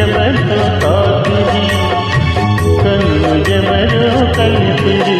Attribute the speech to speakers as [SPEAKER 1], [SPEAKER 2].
[SPEAKER 1] జమరు పాపిది కన్ను ఎవరో కలిపిది